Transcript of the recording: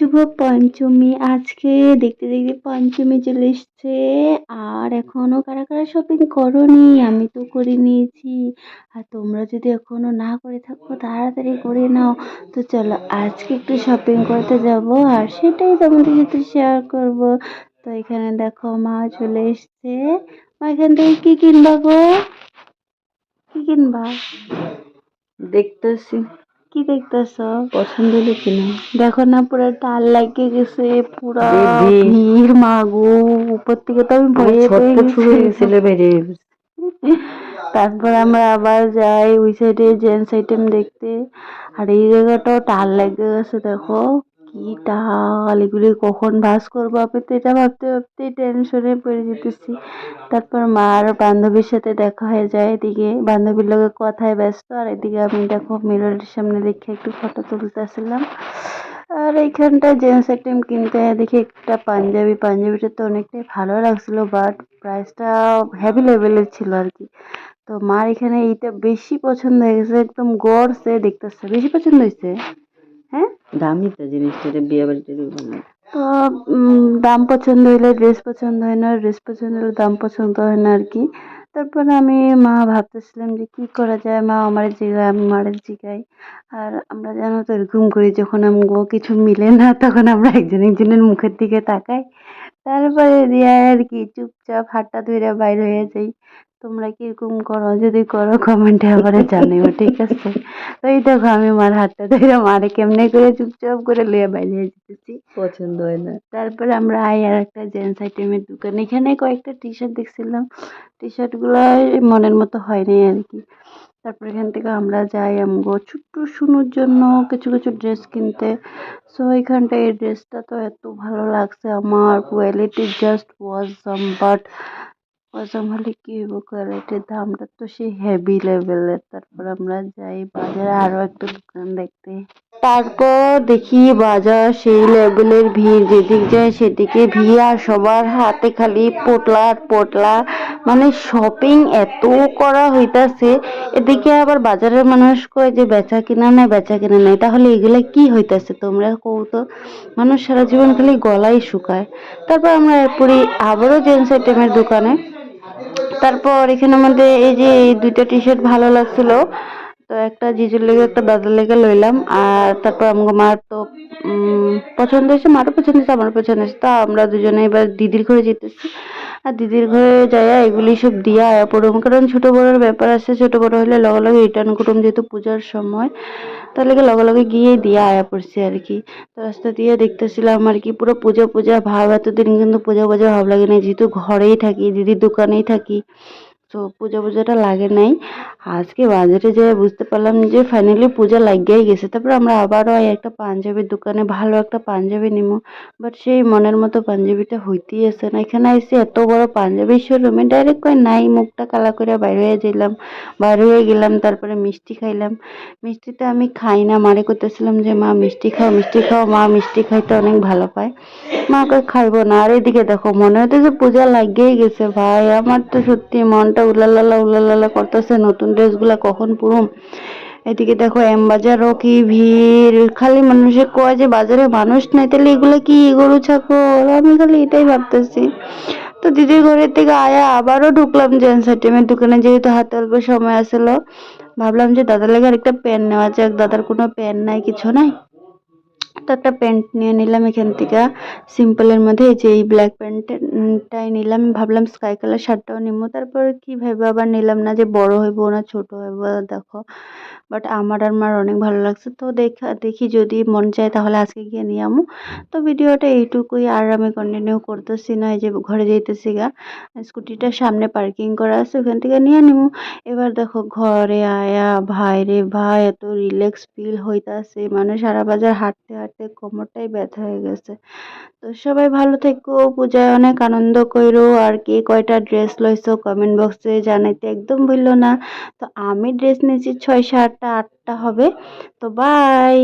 শুভ পঞ্চমী। আজকে দেখতে দেখতে পঞ্চমী চলে এসছে। আর এখনও কারা কারা শপিং করনি? আমি তো করে নিয়েছি। আর তোমরা যদি এখনও না করে থাকো, তাড়াতাড়ি করে নাও। তো চলো, আজকে একটু শপিং করতে যাব। আর সেটাই তোমাদের সাথে শেয়ার করব। তো এখানে দেখো, মা চলে এসছে। মা, এখান থেকে কি কিনবা গো? কি কিনবা? দেখতেছি। কি দেখতেছ? পছন্দ হলো কিনা? দেখো না পুরো টাল লাগিয়ে গেছে পুরো। ভিড় মাগো। উপর থেকে তো আমি ভয়ে পেয়ে গেছি। গেছিল তারপর আমরা আবার যাই ওই সাইডে জেন্টস আইটেম দেখতে। আর এই জায়গাটাও টাল লেগে গেছে দেখো। কি টাল এগুলি কখন ভাস করব? আমি তো এটা ভাবতে ভাবতে টেনশনে পড়ে যেতেছি। তারপর মা আর বান্ধবীর সাথে দেখা হয়ে যায় এদিকে। বান্ধবীর লোকে কথায় ব্যস্ত। আর এদিকে আমি দেখো মিররের সামনে দেখে একটু ফটো তুলতেছিলাম। আর এইখানটা জেন্টস আইটেম কিনতে দেখি একটা পাঞ্জাবি। পাঞ্জাবিটা তো অনেকটাই ভালো লাগছিল বাট প্রাইসটা হেভি লেভেলের ছিল আর কি। তো মার এখানে এইটা বেশি পছন্দ হয়ে গেছে। একদম গড়ছে দেখতেছে। বেশি পছন্দ হয়েছে? হ্যাঁ? দামি তো জিনিসটা বিয়ে বাড়িতে দিব না। তো দাম পছন্দ হইলে ড্রেস পছন্দ হয় না ড্রেস পছন্দ হলে দাম পছন্দ হয় না আর কি। তারপর আমি মা ভাবতেছিলাম যে কি করা যায় মা আমার জিগায় আমি মারের জিগাই আর আমরা জানো তো এরকম করি যখন আমগো কিছু মিলে না তখন আমরা একজন একজনের মুখের দিকে তাকাই। তারপরে দিয়ে আর কি চুপচাপ হাতটা ধরে বাইর হয়ে যাই। তোমরা কীরকম করো? যদি করো কমেন্টে আবার জানিও ঠিক আছে? তো এই দেখো আমি মার হাতটা ধরে মারে কেমনে করে চুপচাপ করে লিয়ে বাইরে যেতেছি পছন্দ হয় না। তারপরে আমরা আই আর একটা জেন্টস আইটেমের দোকান। এখানে কয়েকটা টি শার্ট দেখছিলাম। টি শার্টগুলো মনের মতো হয়নি আর কি। তারপর এখান থেকে আমরা যাই আমগো ছোট্ট শুনুর জন্য কিছু কিছু ড্রেস কিনতে। সো এখানটা এই ড্রেসটা তো এত ভালো লাগছে। আমার কোয়ালিটি জাস্ট ওয়াজাম বাট ওয়াজাম হলে কি হইব কোয়ালিটির দামটা তো সেই হেভি লেভেলের তারপর আমরা যাই বাজারে আরও একটা দোকান দেখতে। তারপর দেখি বাজার সেই লেভেলের ভিড়। যেদিক যায় সেদিকে ভিড় আর সবার হাতে খালি পোটলা পোটলা। মানে শপিং এত করা হইতাছে। এদিকে আবার বাজারের মানুষ কয় যে, বেচা কিনা নাই, বেচা কিনা নাই। তাহলে এগুলা কি হইতাছে তোমরা কৌ তো? মানুষ সারা জীবন খালি গলাই শুকায়। তারপর আমরা এরপরে আবারও জেন্টস আইটেমের দোকানে তারপর এখানে আমাদের এই যে দুইটা টি শার্ট ভালো লাগছিল, তো একটা জিজুর লেগে, একটা দাদার লেগে লইলাম, আর তারপর আমাকে মার তো পছন্দ হয়েছে, মারও পছন্দ হয়েছে, আমারও পছন্দ হয়েছে, তা আমরা দুজনে এবার দিদির ঘরে যেতেছি। আর দিদির ঘরে যাইয়া এগুলি সব দিয়া আয়া পড়ুম। কারণ ছোট বড়োর ব্যাপার আছে, ছোট বড় হলে লগে লগে রিটার্ন করুম যেহেতু পূজার সময়। তার লেগে লগে লগে গিয়ে দিয়া আয়া পড়ছি আর কি। তো রাস্তা দিয়ে দেখতেছিলাম আর কি, পুরো পূজা পূজা ভাব, এতদিন কিন্তু পূজা পূজা ভাব লাগে না যেহেতু ঘরেই থাকি, দিদির দোকানেই থাকি। তো পূজা পূজাটা লাগে নাই। আজকে বাজারে যেয়ে বুঝতে পারলাম যে ফাইনালি পূজা লাগিয়েই গেছে। তারপর আমরা আবারও একটা পাঞ্জাবির দোকানে ভালো একটা পাঞ্জাবি নিমো। বাট সেই মনের মতো পাঞ্জাবিটা হইতেই আসে না। এখানে এসে এত বড় পাঞ্জাবি শোরুমে ডাইরেক্ট কই নাই, মুখটা কালা করে বাইরে হয়ে যাইলাম। বাইরে হয়ে গেলাম, তারপরে মিষ্টি খাইলাম। মিষ্টিটা আমি খাই না। মারে করতেছিলাম যে, মা, মিষ্টি খাও মিষ্টি খাও। মা মিষ্টি খাইতে অনেক ভালো পায়। মা কই খাইবো না। আর এদিকে দেখো, মনে হচ্ছে যে পূজা লাগিয়েই গেছে। ভাই, আমার তো সত্যি মনটা উলালালা উলালালা করতেছে, নতুন ড্রেসগুলা কখন পুরুম? এদিকে দেখো এম বাজারও কি ভিড়, খালি মানুষে কয় যে বাজারে মানুষ নাই, তাহলে এগুলো কি গরু, ছাগল? আমি খালি এটাই ভাবতেছি। তো দিদির ঘরের থেকে আয়া আবারও ঢুকলাম জেন্টস আইটেমের দোকানে, যেহেতু হাতে অল্প সময় আসলো। ভাবলাম যে দাদার লেগে একটা প্যান্ট নেওয়া যাক, দাদার কোনো প্যান্ট নাই, কিছু নাই? তো একটা প্যান্ট নিয়ে নিলাম এখান থেকে। সিম্পলের মধ্যে এই যে এই ব্ল্যাক প্যান্টটাই নিলাম। ভাবলাম স্কাই কালার শার্টটাও নিবো তারপর কি ভেবে আবার নিলাম না যে বড় হইব না ছোট হইব, দেখো। বাট আমার আর মার অনেক ভালো লাগছে। তো দেখা, দেখি যদি মন চায় তাহলে আজকে গিয়ে নিয়ে আমো। তো ভিডিওটা এইটুকুই। আর আমি কন্টিনিউ করতেছি না, এই যে ঘরে যাইতেছি গা। স্কুটিটা সামনে পার্কিং করা আছে, ওখান থেকে নিয়ে নিবো এবার দেখো ঘরে আয়া ভাই রে ভাই, এত রিল্যাক্স ফিল হইতাছে। মানে সারা বাজার হাঁটতে হাঁটতে কোমরটাই ব্যথা হয়ে গেছে। তো সবাই ভালো থেকো, পূজায় অনেক আনন্দ করো আর কে কয়টা ড্রেস লইছো কমেন্ট বক্সে জানাইতে একদম ভুললো না। তো আমি ড্রেস নিয়েছি ছয় সাতটা, আটটা হবে। তো বাই